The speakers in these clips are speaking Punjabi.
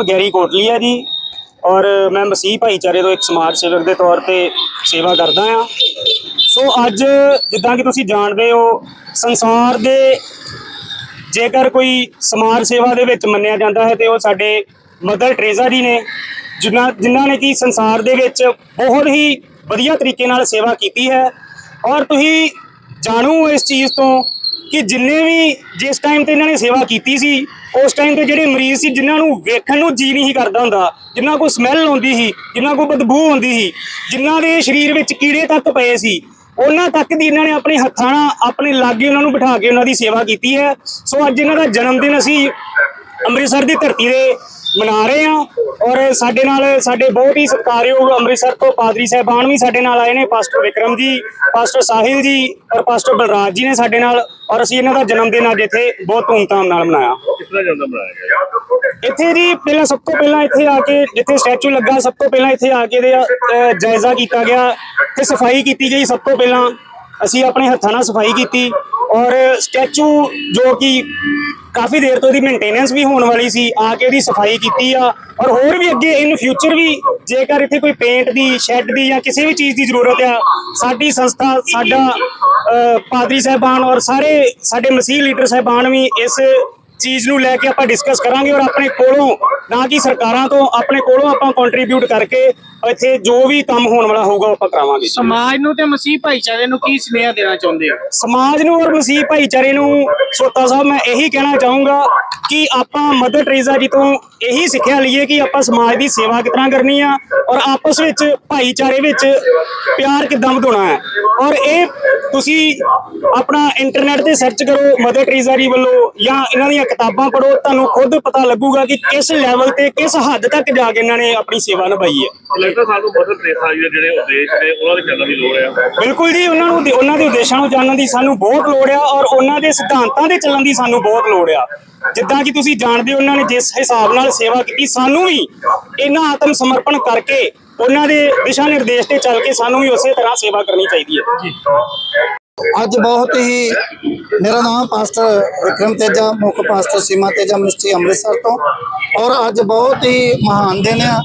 ਨਾਮ ਗੈਰੀ ਕੋਟਲੀ ਹੈ ਜੀ। ਔਰ ਮੈਂ ਮਸੀਹ ਭਾਈਚਾਰੇ ਤੋਂ ਇੱਕ ਸਮਾਜ ਸੇਵਕ ਦੇ ਤੌਰ ਤੇ ਸੇਵਾ ਕਰਦਾ ਆ। ਸੋ ਅੱਜ ਜਿੱਦਾਂ ਕਿ ਤੁਸੀਂ ਜਾਣਦੇ ਹੋ, ਸੰਸਾਰ ਦੇ ਜੇਕਰ ਕੋਈ ਸਮਾਜ ਸੇਵਾ ਦੇ ਵਿੱਚ ਮੰਨਿਆ ਜਾਂਦਾ ਹੈ ਤੇ ਉਹ ਸਾਡੇ ਮਦਰ ਟਰੇਜ਼ਾ ਜੀ ਨੇ, ਜਿਨ੍ਹਾਂ ਜਿਨ੍ਹਾਂ ਨੇ ਕਿ ਸੰਸਾਰ ਦੇ ਵਿੱਚ ਬਹੁਤ ਹੀ ਵਧੀਆ ਤਰੀਕੇ ਨਾਲ ਸੇਵਾ ਕੀਤੀ ਹੈ। ਔਰ ਤੁਸੀਂ ਜਾਣੂ ਇਸ ਚੀਜ਼ ਤੋਂ ਕਿ ਜਿੰਨੇ ਵੀ, ਜਿਸ ਟਾਈਮ ਤੇ ਇਹਨਾਂ ਨੇ ਸੇਵਾ ਕੀਤੀ ਸੀ ਉਸ ਟਾਈਮ ਤੇ ਜਿਹੜੇ ਮਰੀਜ਼ ਸੀ, ਜਿਨ੍ਹਾਂ ਨੂੰ ਵੇਖਣ ਨੂੰ ਜੀ ਨਹੀਂ ਕਰਦਾ ਹੁੰਦਾ ਜਿਨ੍ਹਾਂ ਕੋਲ ਸਮੈਲ ਆਉਂਦੀ ਸੀ ਜਿਨ੍ਹਾਂ ਕੋਲ ਬਦਬੂ ਆਉਂਦੀ ਸੀ ਜਿਨ੍ਹਾਂ ਦੇ ਸਰੀਰ ਵਿੱਚ ਕੀੜੇ ਤੱਕ ਪਏ ਸੀ, ਉਹਨਾਂ ਤੱਕ ਦੀ ਇਹਨਾਂ ਨੇ ਆਪਣੇ ਹੱਥਾਂ ਨਾਲ, ਆਪਣੇ ਲਾਗੇ ਉਹਨਾਂ ਨੂੰ ਬਿਠਾ ਕੇ ਉਹਨਾਂ ਦੀ ਸੇਵਾ ਕੀਤੀ ਹੈ। ਸੋ ਅੱਜ ਇਹਨਾਂ ਦਾ ਜਨਮ ਦਿਨ ਅਸੀਂ ਅੰਮ੍ਰਿਤਸਰ ਦੀ ਧਰਤੀ ਦੇ ਮਨਾ ਰਹੇ ਹਾਂ ਔਰ ਸਾਡੇ ਨਾਲ ਸਾਡੇ ਬਹੁਤ ਹੀ ਸਤਿਕਾਰਯੋਗ ਅੰਮ੍ਰਿਤਸਰ ਤੋਂ ਪਾਦਰੀ ਸਾਹਿਬਾਨ ਵੀ ਸਾਡੇ ਨਾਲ ਆਏ ਨੇ ਪਾਸਟਰ ਵਿਕਰਮ ਜੀ ਪਾਸਟਰ ਸਾਹਿਲ ਜੀ ਔਰ ਪਾਸਟਰ ਬਲਰਾਜ ਜੀ ਨੇ ਸਾਡੇ ਨਾਲ ਔਰ ਅਸੀਂ ਇਹਨਾਂ ਦਾ ਜਨਮ ਦਿਨ ਅੱਜ ਇੱਥੇ ਬਹੁਤ ਧੂਮਧਾਮ ਨਾਲ ਮਨਾਇਆ। ਜਾਂਦਾ ਗਿਆ? ਇੱਥੇ ਜੀ ਪਹਿਲਾਂ ਸਭ ਤੋਂ ਪਹਿਲਾਂ ਇੱਥੇ ਆ ਕੇ ਜਿੱਥੇ ਸਟੈਚੂ ਲੱਗਾ ਸਭ ਤੋਂ ਪਹਿਲਾਂ ਇੱਥੇ ਆ ਕੇ ਅਹ, ਜਾਇਜ਼ਾ ਕੀਤਾ ਗਿਆ ਤੇ ਸਫ਼ਾਈ ਕੀਤੀ ਗਈ ਸਭ ਤੋਂ ਪਹਿਲਾਂ। ਅਸੀਂ ਆਪਣੇ ਹੱਥਾਂ ਨਾਲ ਸਫ਼ਾਈ ਕੀਤੀ ਔਰ ਸਟੈਚੂ ਜੋ ਕਿ ਕਾਫੀ ਦੇਰ ਤੋਂ ਇਹਦੀ ਮੇਨਟੇਨੈਂਸ ਵੀ ਹੋਣ ਵਾਲੀ ਸੀ, ਆ ਕੇ ਇਹਦੀ ਸਫ਼ਾਈ ਕੀਤੀ ਆ। ਔਰ ਹੋਰ ਵੀ ਅੱਗੇ ਇਨ ਫਿਊਚਰ ਵੀ ਜੇਕਰ ਇੱਥੇ ਕੋਈ ਪੇਂਟ ਦੀ ਸ਼ੈੱਡ ਦੀ ਜਾਂ ਕਿਸੇ ਵੀ ਚੀਜ਼ ਦੀ ਜ਼ਰੂਰਤ ਆ, ਸਾਡੀ ਸੰਸਥਾ, ਸਾਡਾ ਪਾਦਰੀ ਸਾਹਿਬਾਨ ਔਰ ਸਾਰੇ ਸਾਡੇ ਮਸੀਹ ਲੀਡਰ ਸਾਹਿਬਾਨ ਵੀ ਇਸ ਚੀਜ਼ ਨੂੰ ਲੈ ਕੇ ਆਪਾਂ ਡਿਸਕਸ ਕਰਾਂਗੇ ਔਰ ਆਪਣੇ ਕੋਲੋਂ ਨਾ ਕਿ ਸਰਕਾਰਾਂ ਤੋਂ ਆਪਣੇ ਕੋਲੋਂ ਆਪਾਂ ਕੰਟਰੀਬਿਊਟ ਕਰਕੇ ਇੱਥੇ ਜੋ ਵੀ ਕੰਮ ਹੋਣ ਵਾਲਾ ਹੋਊਗਾ ਆਪਾਂ ਕਰਾਵਾਂਗੇ। ਸਮਾਜ ਨੂੰ ਤੇ ਮਸੀਹ ਭਾਈਚਾਰੇ ਨੂੰ ਕੀ ਸੁਨੇਹਾ ਦੇਣਾ ਚਾਹੁੰਦੇ ਹੋ? ਸਮਾਜ ਨੂੰ ਔਰ ਮਸੀਹ ਭਾਈਚਾਰੇ ਨੂੰ ਸੋਤਾ ਸਾਹਿਬ ਮੈਂ ਇਹੀ ਕਹਿਣਾ ਚਾਹੂੰਗਾ ਕਿ ਆਪਾਂ ਮਦਰ ਟਰੇਜ਼ਾ ਜੀ ਤੋਂ ਇਹੀ ਸਿੱਖਿਆ ਲਈਏ ਕਿ ਆਪਾਂ ਸਮਾਜ ਦੀ ਸੇਵਾ ਤਰ੍ਹਾਂ ਕਰਨੀ ਆ ਔਰ ਆਪਸ ਵਿੱਚ ਭਾਈਚਾਰੇ ਵਿੱਚ ਪਿਆਰ ਕਿੱਦਾਂ ਵਧਾਉਣਾ ਹੈ। ਔਰ ਇਹ ਤੁਸੀਂ ਆਪਣਾ ਇੰਟਰਨੈਟ ਤੇ ਸਰਚ ਕਰੋ ਮਦਰ ਟਰੇਜ਼ਾ ਜੀ ਵੱਲੋਂ ਜਾਂ ਇਹਨਾਂ ਦੀਆਂ ਕਿਤਾਬਾਂ ਪੜ੍ਹੋ ਤੁਹਾਨੂੰ ਖੁਦ ਪਤਾ ਲੱਗੂਗਾ ਕਿ ਕਿਸ ਲੈਵਲ ਤੇ ਕਿਸ ਹੱਦ ਤੱਕ ਜਾ ਕੇ ਇਹਨਾਂ ਨੇ ਆਪਣੀ ਸੇਵਾ ਨਿਭਾਈ ਹੈ। ਲੱਗਦਾ ਸਾਨੂੰ ਮਦਰ ਟਰੇਸਾ ਜੀ ਦੇ ਜਿਹੜੇ ਉਦੇਸ਼ ਨੇ ਉਹਨਾਂ ਦੇ ਚੱਲਣ ਦੀ ਲੋੜ ਹੈ। ਬਿਲਕੁਲ ਜੀ ਉਹਨਾਂ ਨੂੰ ਉਹਨਾਂ ਦੇ ਉਦੇਸ਼ਾਂ ਨੂੰ ਜਾਣਨ ਦੀ ਸਾਨੂੰ ਬਹੁਤ ਲੋੜ ਆ ਔਰ ਉਹਨਾਂ ਦੇ ਸਿਧਾਂਤਾਂ ਦੇ ਚੱਲਣ ਦੀ ਸਾਨੂੰ ਬਹੁਤ ਲੋੜ ਆ। ਜਿੱਦਾਂ ਕਿ ਤੁਸੀਂ ਜਾਣਦੇ ਹੋ ਉਹਨਾਂ ਨੇ ਜਿਸ ਹਿਸਾਬ ਨਾਲ ਸੇਵਾ ਕੀਤੀ, ਸਾਨੂੰ ਵੀ ਇਹਨਾਂ ਆਤਮ ਸਮਰਪਣ ਕਰਕੇ ਉਹਨਾਂ ਦੇ ਦਿਸ਼ਾ ਨਿਰਦੇਸ਼ ਤੇ ਚੱਲ ਕੇ ਸਾਨੂੰ ਵੀ ਉਸੇ ਤਰ੍ਹਾਂ ਸੇਵਾ ਕਰਨੀ ਚਾਹੀਦੀ ਹੈ। ਅੱਜ ਬਹੁਤ ਹੀ, ਮੇਰਾ ਨਾਮ ਪਾਸਟਰ ਵਿਕਰਮ ਤੇਜਾ ਮੁੱਖ ਪਾਸਟਰ ਸੀਮਾ ਤੇਜਾ ਮਿਸਟਰੀ ਅੰਮ੍ਰਿਤਸਰ ਤੋਂ ਔਰ ਅੱਜ ਬਹੁਤ ਹੀ ਮਹਾਨ ਦਿਨ ਆ,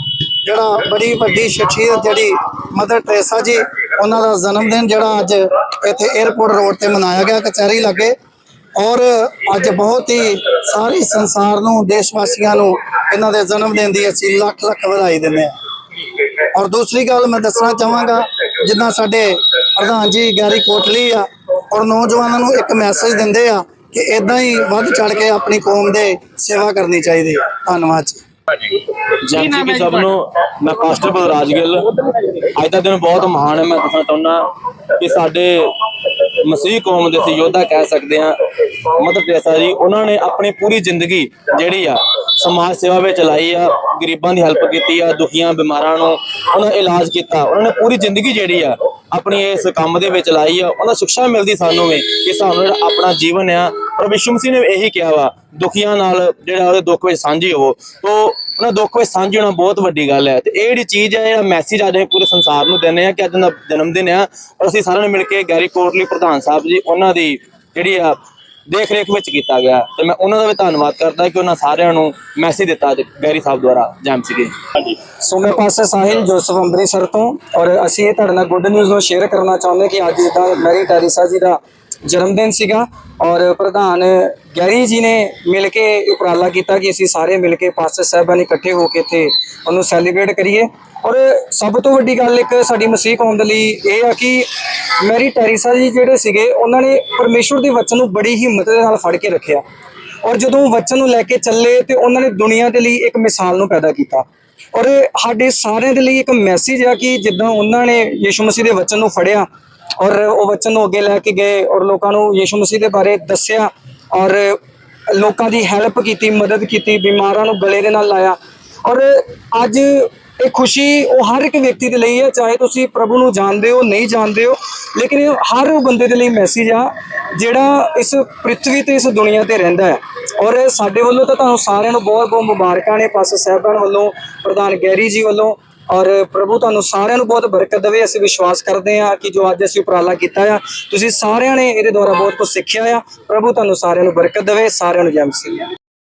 ਜਿਹੜਾ ਬੜੀ ਵੱਡੀ ਸ਼ਖਸੀਅਤ ਜਿਹੜੀ ਮਦਰ ਟਰੇਸਾ ਜੀ, ਉਹਨਾਂ ਦਾ ਜਨਮ ਦਿਨ ਜਿਹੜਾ ਅੱਜ ਇੱਥੇ 에어ਪੋਰਟ ਰੋਡ ਤੇ ਮਨਾਇਆ ਗਿਆ, ਕਚਹਿਰੀ ਲੱਗੇ। ਔਰ ਅੱਜ ਬਹੁਤ ਹੀ ਸਾਰੇ ਸੰਸਾਰ ਨੂੰ ਦੇਸ਼ ਵਾਸੀਆਂ ਨੂੰ ਇਹਨਾਂ ਦੇ ਜਨਮ ਦਿਨ ਦੀ ਅਸੀਂ ਲੱਖ ਲੱਖ ਵਧਾਈ ਦਿੰਦੇ ਹਾਂ। ਔਰ ਦੂਸਰੀ ਗੱਲ ਮੈਂ ਦੱਸਣਾ ਚਾਹਾਂਗਾ, ਜਿੱਦਾਂ ਸਾਡੇ ਪ੍ਰਧਾਨ ਜੀ ਗੈਰੀ ਕੋਟਲੀ ਆ, ਔਰ ਨੌਜਵਾਨਾਂ ਨੂੰ ਇੱਕ ਮੈਸੇਜ ਦਿੰਦੇ ਆ ਕਿ ਇਦਾਂ ਹੀ ਵੱਧ ਚੜ ਕੇ ਆਪਣੀ ਕੌਮ ਦੇ ਸੇਵਾ ਕਰਨੀ ਚਾਹੀਦੀ ਹੈ ਧੰਨਵਾਦ ਜੀ ਕੀ ਸਭ ਨੂੰ? ਮੈਂ ਪਾਸਟਰ ਬਲਰਾਜ ਗਿੱਲ ਅੱਜ ਦਾ ਦਿਨ ਬਹੁਤ ਮਹਾਨ ਹੈ। ਮੈਂ ਦੱਸਣਾ ਚਾਹੁੰਦਾ ਕਿ ਸਾਡੇ ਮਸੀਹ ਕੌਮ ਦੇ ਅਸੀਂ ਯੋਧਾ ਕਹਿ ਸਕਦੇ ਹਾਂ। ਮਦਰ ਟੈਸਾ ਜੀ ਉਹਨਾਂ ਨੇ ਆਪਣੀ ਪੂਰੀ ਜ਼ਿੰਦਗੀ ਜਿਹੜੀ ਆ ਸਮਾਜ ਸੇਵਾ ਵਿੱਚ ਲਾਈ ਆ ਗਰੀਬਾਂ ਦੀ ਹੈਲਪ ਕੀਤੀ ਆ ਦੁਖੀਆਂ ਬਿਮਾਰਾਂ ਨੂੰ ਉਹਨਾਂ ਦਾ ਇਲਾਜ ਕੀਤਾ। ਉਹਨਾਂ ਨੇ ਪੂਰੀ ਜ਼ਿੰਦਗੀ ਜਿਹੜੀ ਆ ਆਪਣੀ ਇਸ ਕੰਮ ਦੇ ਵਿੱਚ ਲਾਈ ਆ, ਉਹਨਾਂ ਸਿੱਖਿਆ ਮਿਲਦੀ ਸਾਨੂੰ ਵੀ ਕਿ ਸਾਨੂੰ ਜਿਹੜਾ ਆਪਣਾ ਜੀਵਨ ਆ ਪਰ ਵਿਸ਼ਵ ਮਸੀਹ ਨੇ ਇਹੀ ਕਿਹਾ ਵਾ, ਦੁਖੀਆਂ ਨਾਲ ਜਿਹੜਾ ਉਹਦੇ ਦੁੱਖ ਵਿੱਚ ਸਾਂਝੀ ਹੋਵੋ। ਤੋ ਉਹਨਾਂ ਦੁੱਖ ਵਿੱਚ ਸਾਂਝੀ ਹੋਣਾ ਬਹੁਤ ਵੱਡੀ ਗੱਲ ਹੈ ਤੇ ਇਹ ਜਿਹੜੀ ਚੀਜ਼ ਹੈ ਜਿਹੜਾ ਮੈਸੇਜ ਅੱਜ ਅਸੀਂ ਪੂਰੇ ਸੰਸਾਰ ਨੂੰ ਦਿੰਦੇ ਆ ਕਿ ਅੱਜ ਦਾ ਜਨਮ ਦਿਨ ਆ ਔਰ ਅਸੀਂ ਸਾਰਿਆਂ ਨੇ ਮਿਲ ਕੇ ਗੈਰੀ ਕੋਟਲੀ ਪ੍ਰਧਾਨ ਸਾਹਿਬ ਜੀ, ਉਹਨਾਂ ਦੀ ਜਿਹੜੀ ਆ ਦੇਖ ਰੇਖ ਵਿੱਚ ਕੀਤਾ ਗਿਆ। ਤੇ ਮੈਂ ਉਹਨਾਂ ਦਾ ਵੀ ਧੰਨਵਾਦ ਕਰਦਾ ਕਿ ਉਹਨਾਂ ਸਾਰਿਆਂ ਨੂੰ ਮੈਸੇਜ ਦਿੱਤਾ ਅੱਜ ਗੈਰੀ ਸਾਹਿਬ ਦੁਆਰਾ ਜੈਮ ਸੀਗੇ। ਹਾਂਜੀ। ਸੋ ਮੈਂ ਪਾਸਟਰ ਸਾਹਿਲ ਜੋਸਫ ਅੰਮ੍ਰਿਤਸਰ ਤੋਂ ਔਰ ਅਸੀਂ ਇਹ ਤੁਹਾਡੇ ਨਾਲ ਗੁੱਡ ਨਿਊਜ਼ ਨੂੰ ਸ਼ੇਅਰ ਕਰਨਾ ਚਾਹੁੰਦੇ ਕਿ ਅੱਜ ਜਿੱਦਾਂ ਮੈਰੀ ਟੈਰੀਸਾ ਜੀ ਦਾ ਜਨਮ ਦਿਨ ਸੀਗਾ ਔਰ ਪ੍ਰਧਾਨ ਗੈਰੀ ਜੀ ਨੇ ਮਿਲ ਕੇ ਉਪਰਾਲਾ ਕੀਤਾ ਕਿ ਅਸੀਂ ਸਾਰੇ ਮਿਲ ਕੇ ਪਾਸਟਰ ਸਾਹਿਬਾਨ ਇਕੱਠੇ ਹੋ ਕੇ ਇੱਥੇ ਉਹਨੂੰ ਸੈਲੀਬ੍ਰੇਟ ਕਰੀਏ। ਔਰ ਸਭ ਤੋਂ ਵੱਡੀ ਗੱਲ ਇੱਕ ਸਾਡੀ ਮਸੀਹ ਕੌਮ ਦੇ ਲਈ ਇਹ ਆ ਕਿ ਮੈਰੀ ਟੈਰੀਸਾ ਜੀ ਜਿਹੜੇ ਸੀਗੇ ਉਹਨਾਂ ਨੇ ਪਰਮੇਸ਼ਵਰ ਦੇ ਵਚਨ ਨੂੰ ਬੜੀ ਹਿੰਮਤ ਦੇ ਨਾਲ ਫੜ ਕੇ ਰੱਖਿਆ। ਔਰ ਜਦੋਂ ਵਚਨ ਨੂੰ ਲੈ ਕੇ ਚੱਲੇ ਤੇ ਉਹਨਾਂ ਨੇ ਦੁਨੀਆ ਦੇ ਲਈ ਇੱਕ ਮਿਸਾਲ ਨੂੰ ਪੈਦਾ ਕੀਤਾ। ਔਰ ਸਾਡੇ ਸਾਰਿਆਂ ਦੇ ਲਈ ਇੱਕ ਮੈਸੇਜ ਆ ਕਿ ਜਿੱਦਾਂ ਉਹਨਾਂ ਨੇ ਯੀਸ਼ੂ ਮਸੀਹ ਦੇ ਵਚਨ ਨੂੰ ਫੜਿਆ ਔਰ ਉਹ ਵਚਨ ਨੂੰ ਅੱਗੇ ਲੈ ਕੇ ਗਏ ਔਰ ਲੋਕਾਂ ਨੂੰ ਯੀਸ਼ੂ ਮਸੀਹ ਦੇ ਬਾਰੇ ਦੱਸਿਆ ਔਰ ਲੋਕਾਂ ਦੀ ਹੈਲਪ ਕੀਤੀ, ਮਦਦ ਕੀਤੀ, ਬਿਮਾਰਾਂ ਨੂੰ ਗਲੇ ਦੇ ਨਾਲ ਲਾਇਆ ਔਰ ਅੱਜ ਇਹ ਖੁਸ਼ੀ ਉਹ ਹਰ ਇੱਕ ਵਿਅਕਤੀ ਦੇ ਲਈ ਹੈ, ਚਾਹੇ ਤੁਸੀਂ ਪ੍ਰਭੂ ਨੂੰ ਜਾਣਦੇ ਹੋ, ਨਹੀਂ ਜਾਣਦੇ ਹੋ, ਲੇਕਿਨ ਇਹ ਹਰ ਉਹ ਬੰਦੇ ਦੇ ਲਈ ਮੈਸੇਜ ਆ ਜਿਹੜਾ ਇਸ ਪ੍ਰithvi ਤੇ ਇਸ ਦੁਨੀਆ ਤੇ ਰਹਿੰਦਾ ਹੈ। ਔਰ ਸਾਡੇ ਵੱਲੋਂ ਤਾਂ ਤੁਹਾਨੂੰ ਸਾਰਿਆਂ ਨੂੰ ਬਹੁਤ ਬਹੁਤ ਮੁਬਾਰਕਾਂ ਨੇ, ਪਾਸਟਰ ਸਾਹਿਬਾਨ ਵੱਲੋਂ, ਪ੍ਰਧਾਨ ਗੈਰੀ ਜੀ ਵੱਲੋਂ, ਔਰ ਪ੍ਰਭੂ ਤੁਹਾਨੂੰ ਸਾਰਿਆਂ ਨੂੰ ਬਹੁਤ ਬਰਕਤ ਦੇਵੇ। ਅਸੀਂ ਵਿਸ਼ਵਾਸ ਕਰਦੇ ਹਾਂ ਕਿ ਜੋ ਅੱਜ ਅਸੀਂ ਉਪਰਾਲਾ ਕੀਤਾ ਆ, ਤੁਸੀਂ ਸਾਰਿਆਂ ਨੇ ਇਹਦੇ ਦੁਆਰਾ ਬਹੁਤ ਕੁਝ ਸਿੱਖਿਆ ਆ। ਪ੍ਰਭੂ ਤੁਹਾਨੂੰ ਸਾਰਿਆਂ ਨੂੰ ਬਰਕਤ ਦੇਵੇ, ਸਾਰਿਆਂ ਨੂੰ ਜੈ ਮਸੀਹ।